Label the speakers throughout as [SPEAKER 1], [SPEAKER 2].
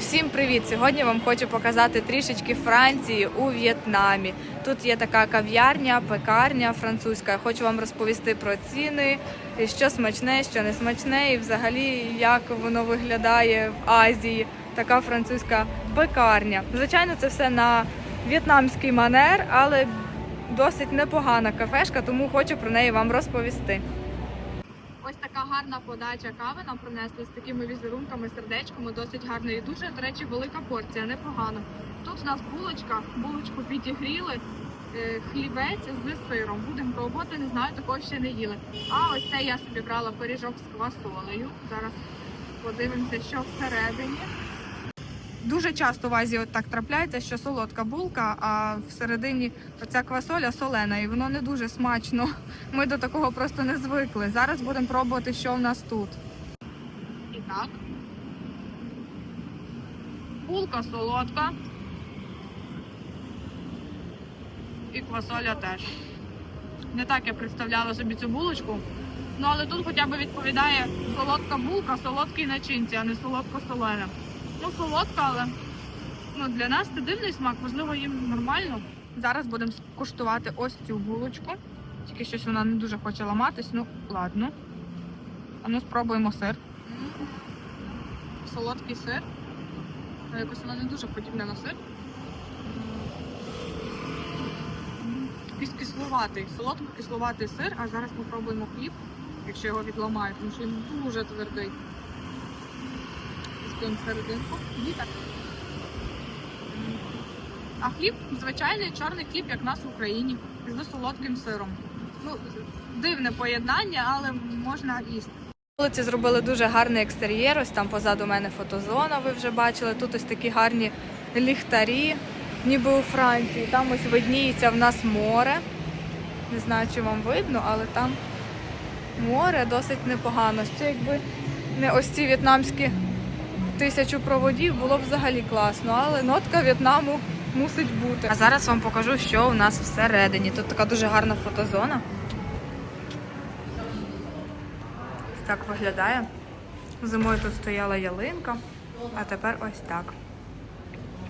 [SPEAKER 1] Всім привіт! Сьогодні вам хочу показати трішечки Франції у В'єтнамі. Тут є така кав'ярня, пекарня французька. Хочу вам розповісти про ціни, що смачне, що не смачне, і взагалі як воно виглядає в Азії. Така французька пекарня. Звичайно, це все на в'єтнамський манер, але досить непогана кафешка, тому хочу про неї вам розповісти. Гарна подача кави нам принесли з такими візерунками, сердечками, досить гарно. і дуже, до речі, велика порція, непогано. Тут у нас булочка, булочку підігріли, е, хлібець з сиром. Будемо пробувати, не знаю, такого ще не їли. А ось це я собі брала пиріжок з квасолею. Зараз подивимося, що всередині. Дуже часто в Азії так трапляється, що солодка булка, а всередині оця квасоля солена, і воно не дуже смачно. Ми до такого просто не звикли. Зараз будемо пробувати, що в нас тут. І так. Булка солодка. І квасоля теж. Не так я представляла собі цю булочку. Ну але тут хоча б відповідає солодка булка, солодкій начинці, а не солодко солена. Ну, солодка, але ну, для нас це дивний смак, можливо, їм нормально. Зараз будемо куштувати ось цю булочку. Тільки щось вона не дуже хоче ламатись, ну ладно. А ну спробуємо сир. Солодкий сир. Якось вона не дуже подібна на сир. Якийсь кисловатий, солодко-кисловатий сир, а зараз ми пробуємо хліб, якщо його відламають, тому що він дуже твердий. Скинь серединку. І так. А хліб звичайний чорний хліб, як нас в Україні, з солодким сиром. Ну, дивне поєднання, але можна їсти. Вулиці зробили дуже гарний екстер'єр. Ось там позаду мене фотозона, ви вже бачили. Тут ось такі гарні ліхтарі, ніби у Франції. Там ось видніється в нас море. Не знаю, чи вам видно, але там море досить непогано. Ще якби не ось ці в'єтнамські тисячу проводів було б взагалі класно, але нотка В'єтнаму мусить бути. А зараз вам покажу, що у нас всередині. Тут така дуже гарна фотозона. Так виглядає. Зимою тут стояла ялинка, а тепер ось так.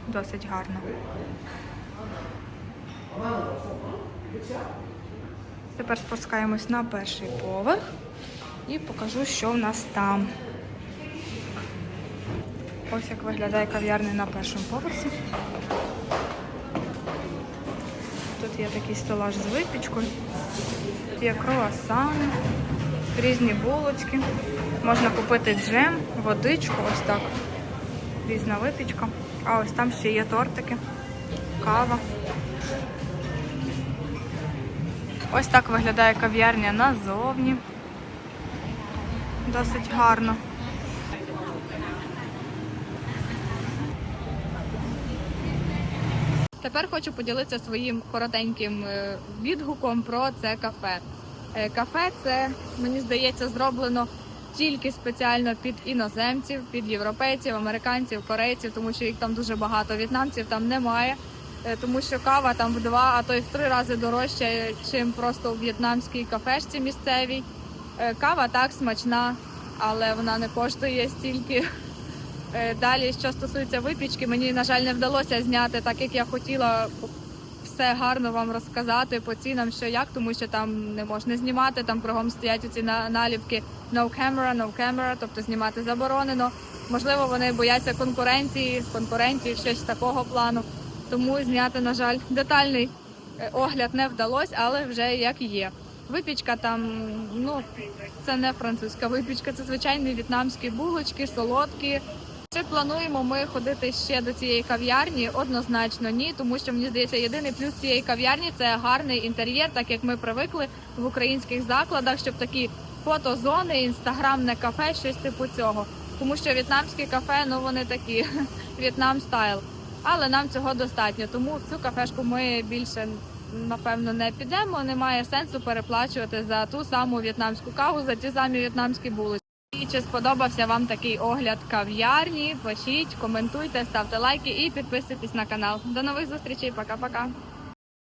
[SPEAKER 1] Досить гарно. Тепер спускаємось на перший поверх і покажу, що в нас там. Ось як виглядає кав'ярня на першому поверсі. Тут є такий стелаж з випічкою, є круасани, різні булочки. Можна купити джем, водичку, ось так. Різна випічка. А ось там ще є тортики, кава. Ось так виглядає кав'ярня назовні. Досить гарно. Тепер хочу поділитися своїм коротеньким е, відгуком про це кафе. Е, Кафе це, мені здається, зроблено тільки спеціально під іноземців, під європейців, американців, корейців, тому що їх там дуже багато. В'єтнамців там немає, е, тому що кава там в два, а то й в три рази дорожча, чим просто у в'єтнамській кафешці місцевій. Кава так смачна, але вона не коштує стільки. Е, Далі, що стосується випічки, мені, на жаль, не вдалося зняти так, як я хотіла все гарно вам розказати по цінам, що як, тому що там не можна знімати, там кругом стоять на- наліпки no camera, no camera, тобто знімати заборонено. Можливо, вони бояться конкуренції, конкурентів, щось такого плану. Тому зняти, на жаль, детальний е, огляд не вдалося, але вже як є. Випічка там, ну це не французька випічка, це звичайні в'єтнамські булочки, солодкі. Чи плануємо ми ходити ще до цієї кав'ярні? Однозначно ні, тому що мені здається, єдиний плюс цієї кав'ярні це гарний інтер'єр, так як ми привикли в українських закладах, щоб такі фотозони, інстаграмне кафе, щось типу цього. Тому що в'єтнамські кафе, ну вони такі в'єтнам стайл. Але нам цього достатньо. Тому в цю кафешку ми більше напевно не підемо. Немає сенсу переплачувати за ту саму в'єтнамську каву, за ті самі в'єтнамські булочки. І чи сподобався вам такий огляд кав'ярні? Пишіть, коментуйте, ставте лайки і підписуйтесь на канал. До нових зустрічей, пока-пока.